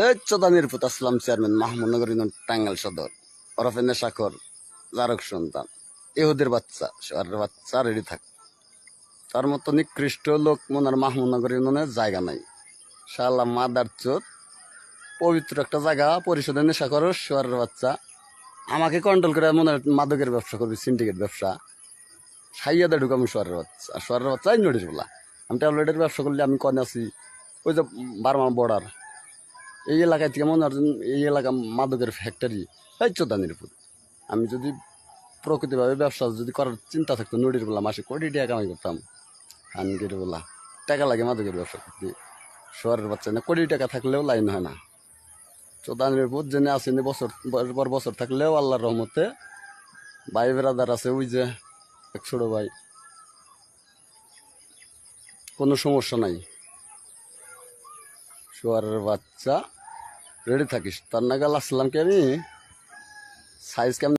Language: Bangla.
এই চোদানির পুত, আসলাম চেয়ারম্যান মাহমুদনগর ইউনিয়ন টাঙ্গাইল সদর। ওরফে নেশাখর জারক সন্তান, ইহুদের বাচ্চা, শহরের বাচ্চা রেডি থাক। তার মতো নিকৃষ্ট লোক মনার মাহমুদনগর ইউনিয়নের জায়গা নাই। শালা মাদার চোদ, পবিত্র একটা জায়গা পরিষদে নেশা করো শহরের বাচ্চা। আমাকে কন্ট্রোল করে মনে হয় মাদকের ব্যবসা করবি সিন্ডিকেট ব্যবসা। সাইয়া দে ঢুকামি শহরের বাচ্চা। আর বাচ্চা নোটিস বলা আমি ট্যাবলেটের ব্যবসা করলে আমি কনে আছি, ওই যে বারমা বর্ডার এই এলাকায় থেকে মনে হয় এই এলাকা মাদকের ফ্যাক্টরি এই চোদানির পুর আমি যদি প্রকৃতিভাবে ব্যবসা যদি করার চিন্তা থাকতো নদীর বলা মাসে কোটি টাকা কামাই করতাম। হানগির বলা টাকা লাগে মাদকের ব্যবসা করতে। শহরের বাচ্চা না, কোটি টাকা থাকলেও লাইন হয় না। চোদানির পুর জেনে আসেনি, বছর পর বছর থাকলেও আল্লাহর রহমতে ভাই বেড়াদার আছে, ওই যে এক ছোট ভাই। কোনো সমস্যা নাই। শোয়ারের বাচ্চা রেডি থাকিস। তার নাগাল আসলাম কি আমি? সাইজ কেমন?